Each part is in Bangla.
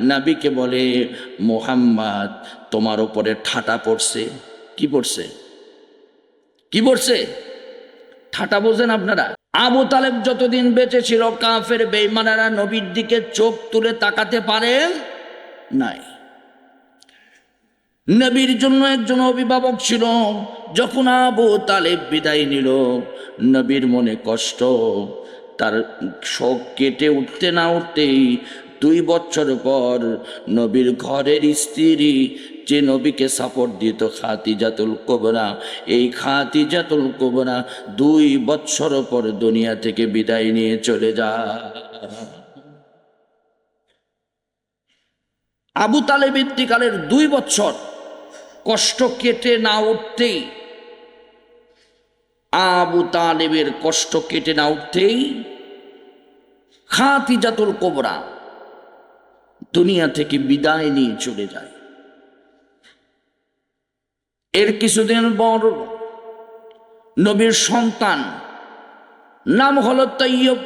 নাবিকে বলে, মোহাম্মদ, তোমার ওপরে ঠাটা পড়ছে। কি পড়ছে? কি পড়ছে? ঠাটা বোঝেন আপনারা? আবু তালেব যতদিন বেঁচে ছিল, কাফের বেইমানারা নবীর দিকে চোখ তুলে তাকাতে পারেন নাই। নবীর জন্য একজন অভিভাবক ছিল। যখন আবু তালেব বিদায় নিল, নবীর মনে কষ্ট, তার শোক কেটে উঠতে না উঠতেই দুই বছর পর নবীর ঘরের স্ত্রী যে নবীকে সাপোর্ট দিত খাতিজাতুল কোবরা, এই খাতি খাতিজাতুল কোবরা দুই বছর পর দুনিয়া থেকে বিদায় নিয়ে চলে যা আবু তালেব ইন্তিকালের দুই বছর কষ্ট কেটে না উঠতেই, আবু তালেবের কষ্ট কেটে না উঠতেই খাতিজাতুল কোবরা দুনিয়া থেকে বিদায় নিয়ে চলে যায়। এর কিছুদিন পর নবীর সন্তান নাম হলো তৈয়ব।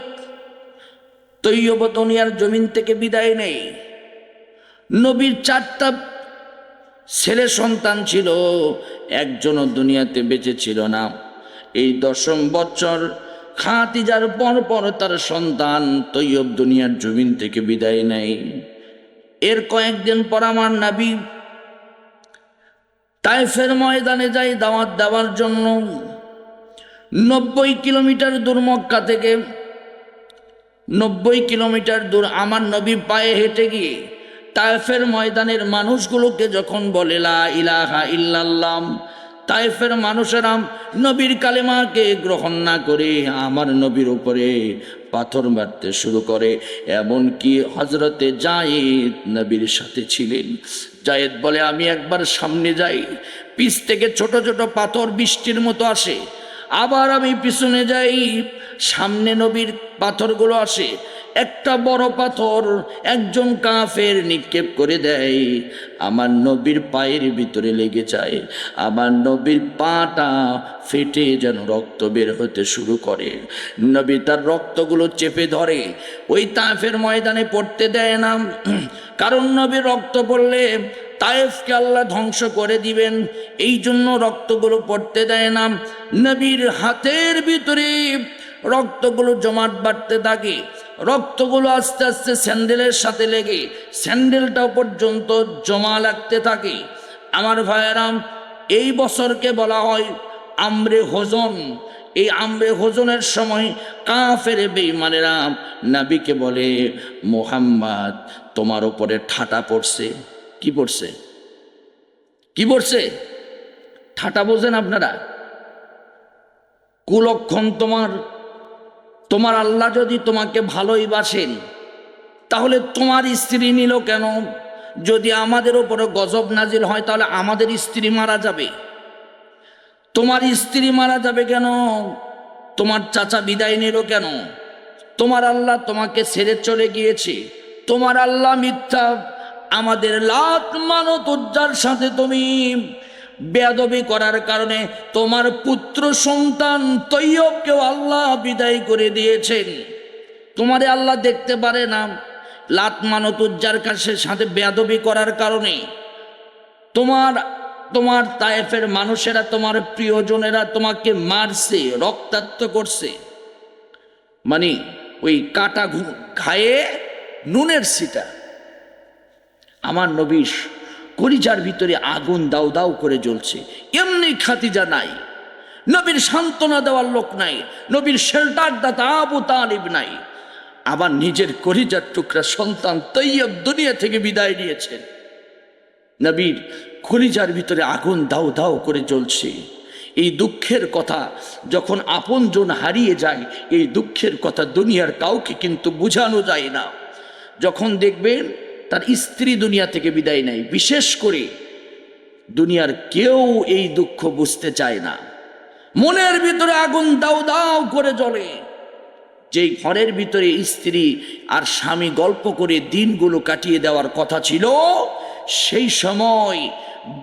তৈয়ব দুনিয়ার জমিন থেকে বিদায় নেই নবীর চারটা ছেলে সন্তান ছিল, একজনও দুনিয়াতে বেঁচে ছিল না। এই দশম বছর খাতিজার পর পর তার সন্তান তৈয়ব দুনিয়ার জমিন থেকে বিদায় নেয়। এর কয়েকদিন পর আমার নাবি তাইফের ময়দানে যাই দাওয়াত দেওয়ার জন্য নব্বই কিলোমিটার দূর মক্কা থেকে, নব্বই কিলোমিটার দূর আমার নবী পায়ে হেঁটে গিয়ে তাইফের ময়দানের মানুষগুলোকে যখন বলে, লা ইলাহা ইল্লাল্লাম তাইফের মানুষেরা নবীর কালেমাকে গ্রহণ না করে আমার নবীর উপরে পাথর মারতে শুরু করে। এমনকি হজরতে জায়েদ নবীর সাথে ছিলেন। জায়েদ বলে, আমি একবার সামনে যাই পিস থেকে ছোট ছোট পাথর বৃষ্টির মতো আসে। আবার আমি পিছনে যাই, সামনে নবীর পাথরগুলো আসে। একটা বড় পাথর একজন কাফের নিক্ষেপ করে দেয়। আমার নবীর পায়ের ভিতরে লেগে যায়। আমার নবীর পাটা ফেটে যেন রক্ত বের হতে শুরু করে। নবী তার রক্তগুলো চেপে ধরে। ওই তাফের ময়দানে পড়তে দেয় না। কারণ নবীর রক্ত পড়লে তায়েফকে আল্লাহ ধ্বংস করে দিবেন। এই জন্য রক্তগুলো পড়তে দেয় না। নবীর হাতের ভিতরে রক্তগুলো জমাট বাড়তে থাকে। রক্তগুলো আস্তে আস্তে স্যান্ডেলের সাথে লেগে স্যান্ডেলটা পর্যন্ত জমা লাগতে থাকে। আমার ভাইয়েরাম, এই বছরকে বলা হয় আমরে হোজন। এই আমরে হোজনের সময় কাফের বেইমানেরা নাবিকে বলে, মোহাম্মদ, তোমার ওপরে ঠাটা পড়ছে। কি পড়ছে? কি পড়ছে? ঠাটা বোঝেন আপনারা? কুলক্ষণ তোমার তোমার আল্লাহ যদি তোমাকে ভালোই বাসেন, তাহলে তোমার স্ত্রী নিল কেন? যদি আমাদের ওপরে গজব নাজিল হয়, তাহলে আমাদের স্ত্রী মারা যাবে। তোমার স্ত্রী মারা যাবে কেন? তোমার চাচা বিদায় নিল কেন? তোমার আল্লাহ তোমাকে ছেড়ে চলে গিয়েছে। তোমার আল্লাহ মিথ্যা। আমাদের লাত মানত সাথে তুমি বেয়াদবি করার কারণে তোমার পুত্র সন্তান তৈয়বকেও আল্লাহ বিদায় করে দিয়েছেন। তোমারে আল্লাহ দেখতে পারে না। লাত মানত উজ্জার কাছে সাথে বেয়াদবি করার কারণে তোমার তোমার তায়েফের মানুষেরা, তোমার প্রিয়জনেরা তোমাকে মারছে, রক্তাক্ত করছে। মানে ওই কাটা ঘায়ে নুনের সিটা আমার নবীশ কলিজার ভিতরে আগুন দাউ দাউ করে জ্বলছে। এমনি খাতিজা নাই। নবীর সান্ত্বনা দেওয়ার লোক নাই। নবীর শেল্টার দাতা আবু তালিব নাই। আবার নিজের কলিজার টুকরা সন্তান তৈয়ব দুনিয়া থেকে বিদায় নিয়েছেন। নবীর খলিজার ভিতরে আগুন দাও দাও করে জ্বলছে। এই দুঃখের কথা যখন আপনজন হারিয়ে যায়, এই দুঃখের কথা দুনিয়ার কাউকে কিন্তু বোঝানো যায় না। যখন দেখবেন তার স্ত্রী দুনিয়া থেকে বিদায় নেয়। বিশেষ করে দুনিয়ার কেউ এই দুঃখ বুঝতে চায় না। মনের ভিতরে আগুন দাও দাও করে জ্বলে। যেই ঘরের ভিতরে স্ত্রী আর স্বামী গল্প করে দিনগুলো কাটিয়ে দেওয়ার কথা ছিল, সেই সময়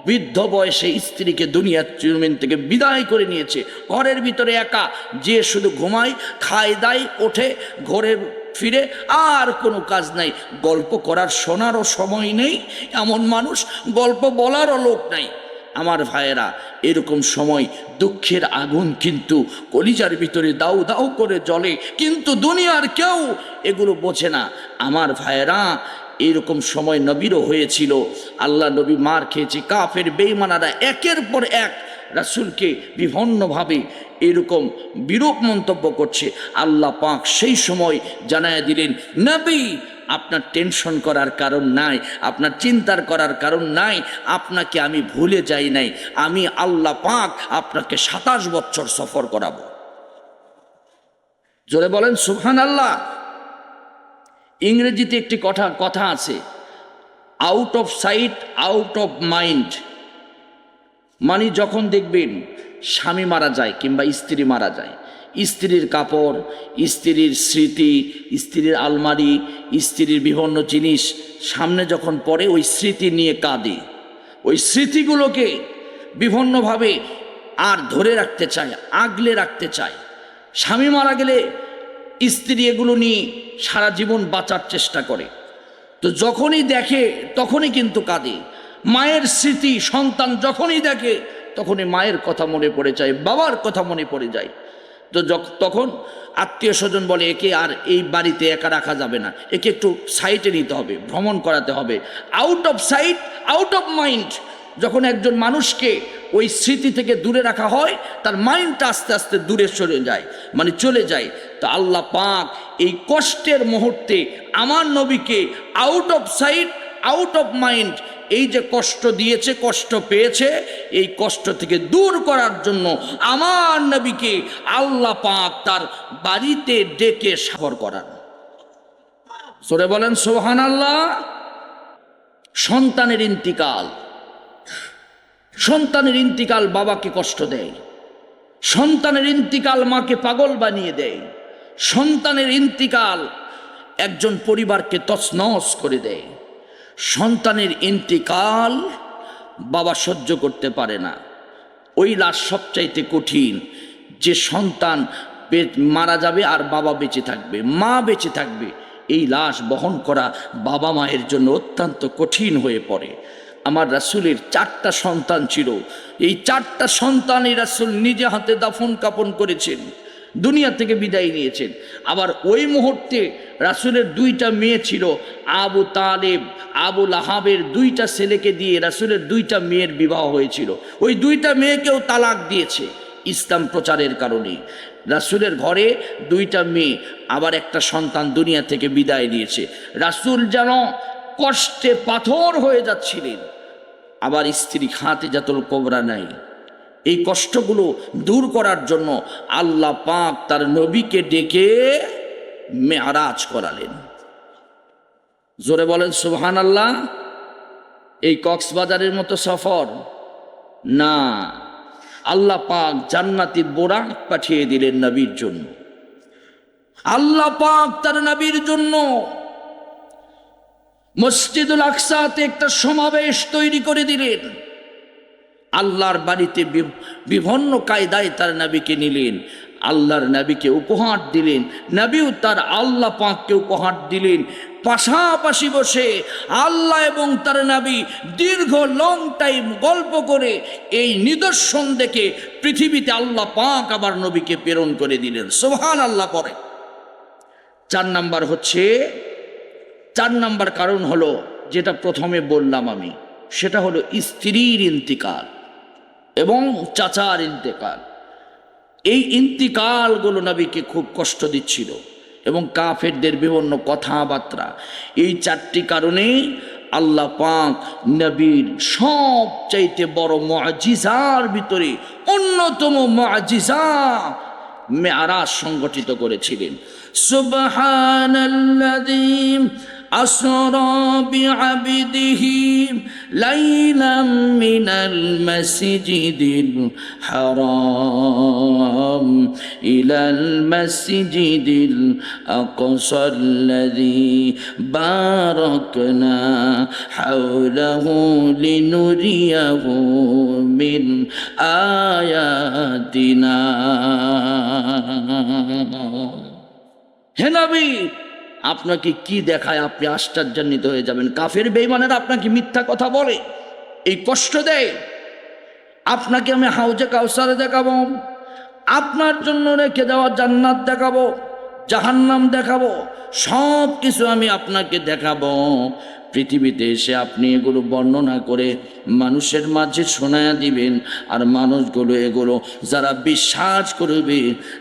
বৃদ্ধ বয়সে স্ত্রীকে দুনিয়ার জমিন থেকে বিদায় করে নিয়েছে। ঘরের ভিতরে একা, যে শুধু ঘুমায়, খায়, দায়, ওঠে ঘরে ফিরে আর কোনো কাজ নাই। গল্প করার শোনারও সময় নেই। এমন মানুষ গল্প বলারও লোক নাই। আমার ভাইয়েরা, এরকম সময় দুঃখের আগুন কিন্তু কলিজার ভিতরে দাউ দাউ করে জ্বলে। কিন্তু দুনিয়ার কেউ এগুলো বোঝে না। আমার ভাইয়েরা, এরকম সময় নবীরও হয়েছিল। আল্লাহ নবী মার খেয়েছে। কাফের বেইমানারা একের পর এক রাসুলকে বিভিন্নভাবে এরকম বিরূপ মন্তব্য করছে। আল্লাহ পাক সেই সময় জানায় দিলেন, নবী, আপনার টেনশন করার কারণ নাই, আপনার চিন্তার করার কারণ নাই, আপনাকে আমি ভুলে যাই নাই, আমি আল্লাহ পাক আপনাকে সাতাশ বছর সফর করাবো। জোরে বলেন সুহান আল্লাহ ইংরেজিতে একটি কথা কথা আছে, out of sight, out of mind. মানে যখন দেখবেন স্বামী মারা যায় কিংবা স্ত্রী মারা যায়, স্ত্রীর কাপড়, স্ত্রীর স্মৃতি, স্ত্রীর আলমারি, স্ত্রীর বিভিন্ন জিনিস সামনে যখন পড়ে, ওই স্মৃতি নিয়ে কাঁদে। ওই স্মৃতিগুলোকে বিভিন্নভাবে আর ধরে রাখতে চায়, আগলে রাখতে চায়। স্বামী মারা গেলে স্ত্রী এগুলো নিয়ে সারা জীবন বাঁচার চেষ্টা করে। তো যখনই দেখে, তখনই কিন্তু কাঁদে। মায়ের স্মৃতি সন্তান যখনই দেখে, তখনই মায়ের কথা মনে পড়ে যায়, বাবার কথা মনে পড়ে যায়। তো তখন আত্মীয় স্বজন বলে, একে আর এই বাড়িতে একা রাখা যাবে না। একে একটু সাইটে নিতে হবে, ভ্রমণ করাতে হবে। Out of sight out of mind যখন একজন মানুষকে ওই স্মৃতি থেকে দূরে রাখা হয়, তার মাইন্ডটা আস্তে আস্তে দূরে সরে যায় মানে চলে যায়। তো আল্লাহ পাক এই কষ্টের মুহূর্তে আমার নবীকে out of sight out of mind এই যে কষ্ট দিয়েছে, কষ্ট পেয়েছে, এই কষ্ট থেকে দূর করার জন্য আমার নবীকে আল্লাহ পাক তার বাড়িতে ডেকে সাগর করান। সরে বলেন সোহান আল্লাহ সন্তানের ইন্তিকাল। সন্তানের ইন্তিকাল বাবাকে কষ্ট দেয়। সন্তানের ইন্তিকাল মাকে পাগল বানিয়ে দেয়। সন্তানের ইন্তিকাল একজন পরিবারকে তছনছ করে দেয়। সন্তানের ইন্তিকাল বাবা সহ্য করতে পারে না। ওই লাশ সবচাইতে কঠিন, যে সন্তান মারা যাবে আর বাবা বেঁচে থাকবে, মা বেঁচে থাকবে, এই লাশ বহন করা বাবা মায়ের জন্য অত্যন্ত কঠিন হয়ে পড়ে। আমার রাসুলের চারটা সন্তান ছিল। এই চারটা সন্তান এই রাসুল নিজে হাতে দাফন কাপন করেছেন। দুনিয়া থেকে বিদায় নিয়েছেন। আবার ওই মুহূর্তে রাসুলের দুইটা মেয়ে ছিল, আবু তালেব, আবু লাহাবের দুইটা ছেলেকে দিয়ে রাসুলের দুইটা মেয়ের বিবাহ হয়েছিল। ওই দুইটা মেয়েকেও তালাক দিয়েছে ইসলাম প্রচারের কারণে। রাসুলের ঘরে দুইটা মেয়ে, আবার একটা সন্তান দুনিয়া থেকে বিদায় নিয়েছে। রাসুল যেন কষ্টে পাথর হয়ে যাচ্ছিলেন। আবার স্ত্রী খাতে জাতুল কোবরা নাই। এই কষ্টগুলো দূর করার জন্য আল্লাহ পাক তার নবীকে ডেকে মেয়ারাজ করালেন। জোরে বলেন সুবহান আল্লাহ এই কক্সবাজারের মতো সফর? না, আল্লাহ পাক জান্নাতি বোরাক পাঠিয়ে দিলেন নবীর জন্য। আল্লাহ পাক তার নবীর জন্য মসজিদুল আকসাতে একটা সমাবেশ তৈরি করে দিলেন। আল্লাহর বাড়িতে বিভিন্ন কায়দায় তার নাবিকে নিলেন। আল্লাহর নাবিকে উপহার দিলেন। নাবিও তার আল্লাহ পাককে উপহার দিলেন। পাশাপাশি বসে আল্লাহ এবং তার নাবি দীর্ঘ লং টাইম গল্প করে এই নিদর্শন দেখে পৃথিবীতে আল্লাহ পাক আবার নবীকে প্রেরণ করে দিলেন। সোহান আল্লাহ পরে। চার নাম্বার হচ্ছে, চার নাম্বার কারণ হলো, যেটা প্রথমে বললাম আমি, সেটা হলো স্ত্রীর ইন্তিকাল। এবং চাচার ইন্তেকাল। এই ইন্তিকালগুলো নবীকে খুব কষ্ট দিচ্ছিল এবং কাফেরদের বিভিন্ন কথাবার্তা। এই চারটি কারণে আল্লাহ পাক নবীর সব চাইতে বড় মজিজার ভিতরে অন্যতম মজিজা মেয়ারাজ সংগঠিত করেছিলেন। সুবহানাল্লাযী أسرى بعبده ليلا من المسجد الحرام إلى المسجد الأقصى الذي باركنا حوله لنريه من آياتنا هنا بي আপনাকে কি দেখায় আপনি আশ্চর্যান্বিত হয়ে যাবেন? কাফের বেইমানের আপনাকে মিথ্যা কথা বলে, এই কষ্ট দেয়। আপনাকে আমি হাউজে কাউসারে দেখাবো, আপনার জন্য রেখে দেওয়া জান্নাত দেখাবো, জাহান্নাম দেখাবো সব কিছু আমি আপনাকে দেখাবো। পৃথিবীতে এসে আপনি এগুলো বর্ণনা করে মানুষের মাঝে শোনায়া দিবেন। আর মানুষগুলো এগুলো যারা বিশ্বাস করবে,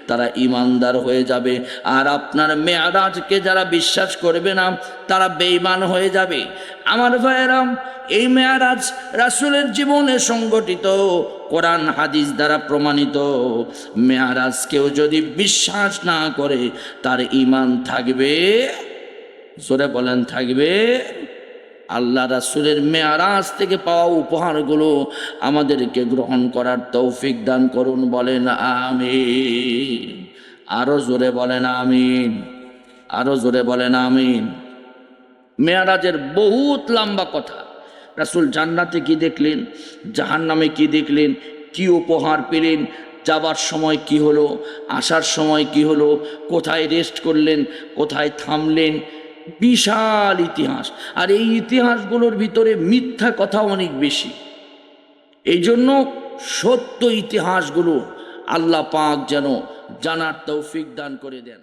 তারা ইমানদার হয়ে যাবে। আর আপনার মেয়ারাজকে যারা বিশ্বাস করবে না, তারা বেঈমান হয়ে যাবে। আমার ভাইয়েরাম এই মেয়ারাজ রাসুলের জীবনে সংগঠিত, কোরআন, হাদিস দ্বারা প্রমাণিত। মেয়ারাজ কেউ যদি বিশ্বাস না করে, তার ইমান থাকবে, জোরে বলেন থাকবে। আল্লাহ রাসুলের মেয়ারাজ থেকে পাওয়া উপহারগুলো আমাদেরকে গ্রহণ করার তৌফিক দান করুন, বলেন আমিন। আরও জোরে বলেন আমিন। আরও জোরে বলেন আমিন। মেয়ারাজের বহুত লম্বা কথা। রাসুল জান্নাতে কি দেখলেন? জাহান্নামে কি দেখলেন? কি উপহার পেলেন? যাবার সময় কি হলো? আসার সময় কি হলো? কোথায় রেস্ট করলেন? কোথায় থামলেন? বিশাল ইতিহাস। আর এই ইতিহাসগুলোর ভিতরে মিথ্যা কথা অনেক বেশি। এই জন্য সত্য ইতিহাসগুলো আল্লাহ পাক যেন জানার তৌফিক দান করে দেন।